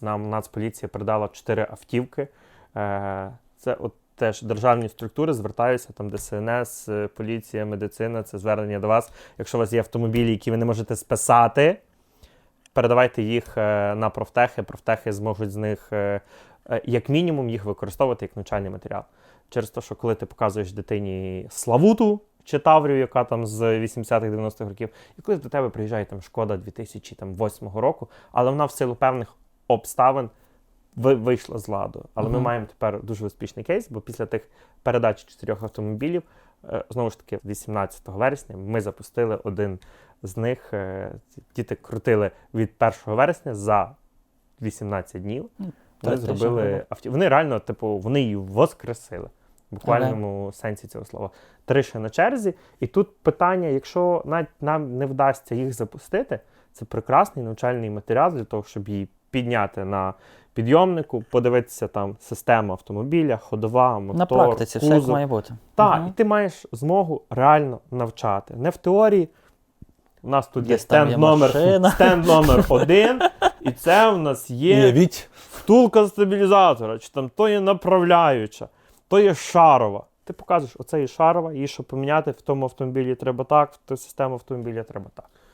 Нам Нацполіція передала чотири автівки. Е, Це от теж державні структури звертаються, там ДСНС, е, поліція, медицина, це звернення до вас. Якщо у вас є автомобілі, які ви не можете списати, передавайте їх е, на профтехи. Профтехи зможуть з них, як мінімум, їх використовувати як навчальний матеріал. Через те, що коли ти показуєш дитині Славуту чи Таврію, яка там з 80-х-90-х років, і коли до тебе приїжджає там шкода 2008 року, але вона в силу певних обставин ви- вийшла з ладу. Але ми маємо тепер дуже успішний кейс, бо після тих передач чотирьох автомобілів, е, знову ж таки, 18 вересня ми запустили один з них. е, Діти крутили від 1 вересня за 18 днів. Ну, Вони зробили авті. Вони реально, типу, вони її воскресили. В буквальному сенсі цього слова. Три ще на черзі. І тут питання: якщо навіть нам не вдасться їх запустити, це прекрасний навчальний матеріал для того, щоб її підняти на підйомнику, подивитися там систему автомобіля, ходова, мотор, На практиці, все як має бути. Так, Мгм. і ти маєш змогу реально навчати. Не в теорії. У нас тут є Десь там стенд є номер, машина. стенд номер один, і це в нас є Уявіть, втулка стабілізатора, чи там то є направляюча, то є шарова. Ти показуєш, оце є шарова, її щоб поміняти в тому автомобілі треба так, в ту систему автомобіля треба так.